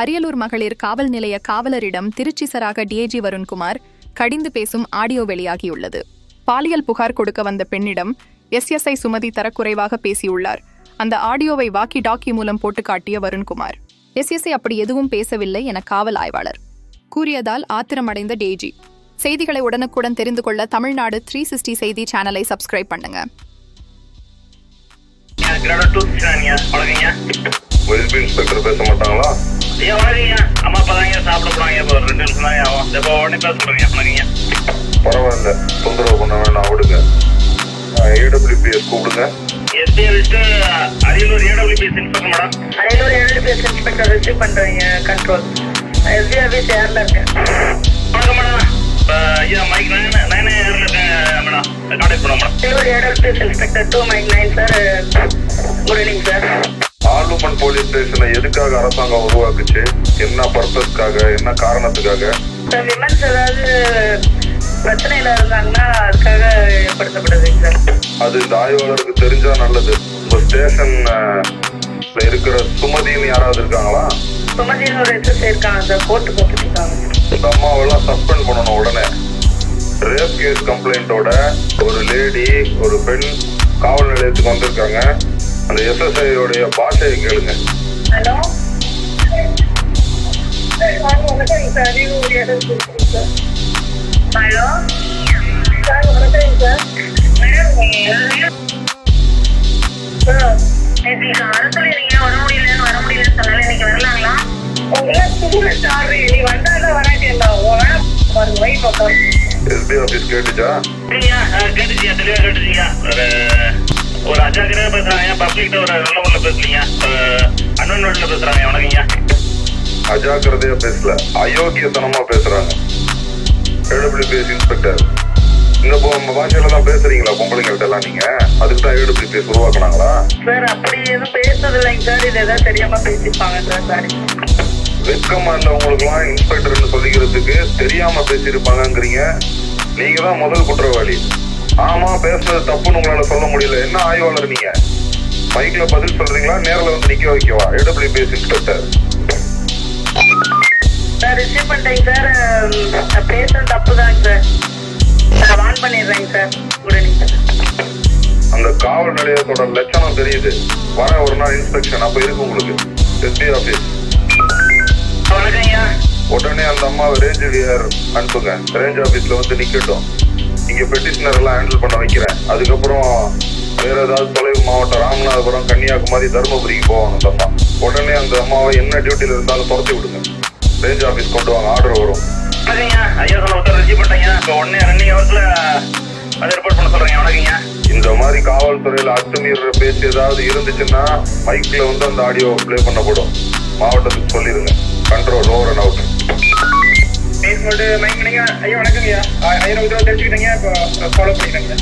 அரியலூர் மகளிர் காவல் நிலைய காவலரிடம் திருச்சி சராக டிஏஜி வருண்குமார் கடிந்து பேசும் ஆடியோ வெளியாகியுள்ளது. பாலியல் புகார் கொடுக்க வந்த பெண்ணிடம் எஸ்எஸ்ஐ சுமதி தரக்குறைவாக பேசியுள்ளார். அந்த ஆடியோவை வாக்கி டாக்கி மூலம் போட்டு காட்டிய வருண்குமார் எஸ்எஸ்ஐ அப்படி எதுவும் பேசவில்லை என காவல் ஆய்வாளர் கூறியதால் ஆத்திரமடைந்த டேஜி செய்திகளை உடனுக்குடன் தெரிந்து கொள்ள தமிழ்நாடு த்ரீ சிக்ஸ்டி செய்தி சேனலை சப்ஸ்கிரைப் பண்ணுங்க. கிராடட் டூ சிக்ஸ்டியா வணக்கங்க வெல்பி இன்ஸ்பெக்டர் பேச மாட்டாங்களா? ஐயா வணக்கங்க அம்மா அப்பா தாங்க சாப்பிட போறாங்க. இப்போ ஒரு ரெண்டு நிமிஷம் தான் ஆகும். இப்போ உடனே பேச போறீங்க வணக்கங்க பரவாயில்ல. தொந்தரவு பண்ண வேண்டாம் விடுங்க. ஏடபிள்யூபிஎஸ் கூப்பிடுங்க. எஸ்பி வச்சுட்டு Ariyalur AWPS inspector madam. Ariyalur ஏழு இன்ஸ்பெக்டர் ரிசீவ் பண்றீங்க கண்ட்ரோல் எஸ்பி ஆஃபீஸ் ஏர்ல இருக்கேன். வணக்கம் மேடம். இப்போ ஐயா மைக் நைன் நைன் ஏரில் இருக்கேன் மேடம். கான்டாக்ட் பண்ணுவோம் மேடம். அரியலூர் ஏழு inspector two mike nine sir good evening sir ஸ்டேஷனை எதுக்காக அரசாங்கம் உருவாக்குச்சு? என்ன பர்பஸ்க்காக என்ன காரணத்துக்காக? விமன்ஸ் ஏதாவது பிரச்சனையில இருந்தாங்கன்னா அதுக்காக ஏற்படுத்தப்படுதுங்க சார். அது இந்த ஆய்வாளருக்கு தெரிஞ்சா நல்லது. உங்க ஸ்டேஷன் இருக்கிற சுமதின்னு யாராவது இருக்காங்களா? சுமதினு ஒரு எஸ்எஸ்ஐ இருக்காங்க சார் கோர்ட்டு போட்டுட்டு இருக்காங்க இந்த அம்மாவெல்லாம் சஸ்பெண்ட் பண்ணணும் உடனே. ரேப் கேஸ் கம்ப்ளைண்ட்டோட ஒரு லேடி ஒரு பெண் காவல் நிலையத்துக்கு வந்திருக்காங்க. அந்த எஸ்எஸ்ஐ உடைய பாஷையை கேளுங்க. ஹலோ? வணக்கம் சார். சார். ஹலோ? சார் வணக்கம் சார். சார் இன்னைக்கு வர சொல்லிருக்கீங்க வர முடியலன்னு வர முடியலன்னு சொன்னால இன்னைக்கு வரலாங்களா? உங்களாம் ஆடுறீங்க நீ வந்தாலும் வராட்டி என்ன உங்க பாருங்க வெயிட் பக்கம் எஸ்பி ஆஃபீஸ் கேட்டுச்சா? இல்லையா கேட்டுச்சியா தெளிவாக கேட்டுச்சியா? ஒரு அஜாக்கிரதையாக பேசுகிறாங்க பப்ளிக்கிட்ட ஒரு நல்ல முறையில் பேசலீங்க அண்ணன் நோட்டில் பேசுகிறாங்க வணக்கங்க? அஜாக்கிரதையா பேசல. அயோக்கியத்தனமா பேசுறாங்க. AWPS inspector. இந்த பாஷையில தான் பேசுறீங்களா? பொம்பளைங்கள்ட்ட எல்லாம் நீங்க. அதுக்கு தான் ஏடபிள்யூபிஎஸ் உருவாக்குனாங்களா? சார் அப்படி எதுவும் பேசுறது இல்லைங்க சார். இது ஏதாவது தெரியாம பேசிப்பாங்க சார். சாரி வெக்கமா இல்ல உங்களுக்குலாம் இன்ஸ்பெக்டர்னு சொல்லிக்கிறதுக்கு தெரியாம பேசியிருப்பாங்கங்கிறீங்க. நீங்க தான் முதல் குற்றவாளி. ஆமா பேசுறது தப்புன்னு உங்களால சொல்ல முடியல. என்ன ஆய்வாளர் நீங்க? மைக்ல பதில் சொல்றீங்களா? நேர்ல வந்து நிக்க வைக்கவா? ஏடபிள்யூபிஎஸ் இன்ஸ்பெக்டர் சார் ரிசீவ் பண்ணிட்டேங்க சார். பேசுறது தப்பு தாங்க சார் நான் வான் பண்ணிடுறேங்க சார். உடனே அந்த காவல் நிலையத்தோட லட்சணம் தெரியுது. வர ஒரு நாள் இன்ஸ்பெக்ஷன் அப்ப இருக்கு உங்களுக்கு. எஸ்பி ஆபீஸ் உடனே அந்த அம்மாவை ரேஞ்ச் அனுப்புங்க. ரேஞ்ச் ஆபீஸ்ல வந்து நிக்கட்டும். இங்க பெட்டிஷனர் எல்லாம் ஹேண்டில் பண்ண வைக்கிறேன். அதுக்கப்புறம் வேற ஏதாவது தொலைவு மாவட்டம் ராமநாதபுரம் கன்னியாகுமரி தருமபுரிக்கு போவாங்க அந்த அம்மா உடனே அந்த அம்மாவை என்ன டியூட்டில இருந்தாலும் துரத்தி விடுங்க. ரேஞ்ச் ஆபீஸ் கொண்டு வாங்க ஆர்டர் வரும். ஐயா சொல்ல உத்தரவு ரிசீவ் பண்ணிட்டேங்க. இப்போ உடனே ரன்னிங் ஹவர்ஸில் அதை ரிப்போர்ட் பண்ண சொல்கிறேங்க வணக்கங்கய்யா இந்த மாதிரி காவல்துறையில அத்துமீற பேச்சு ஏதாவது இருந்துச்சுன்னா மைக்ல வந்து அந்த ஆடியோ ப்ளே பண்ணப்படும். மாவட்டத்துக்கு சொல்லிருங்க control over and out base ஐயா வணக்கங்கய்யா ஆயிரம் தெரிஞ்சுக்கிட்டீங்க இப்போ ஃபாலோ பண்ணிக்கிறேங்க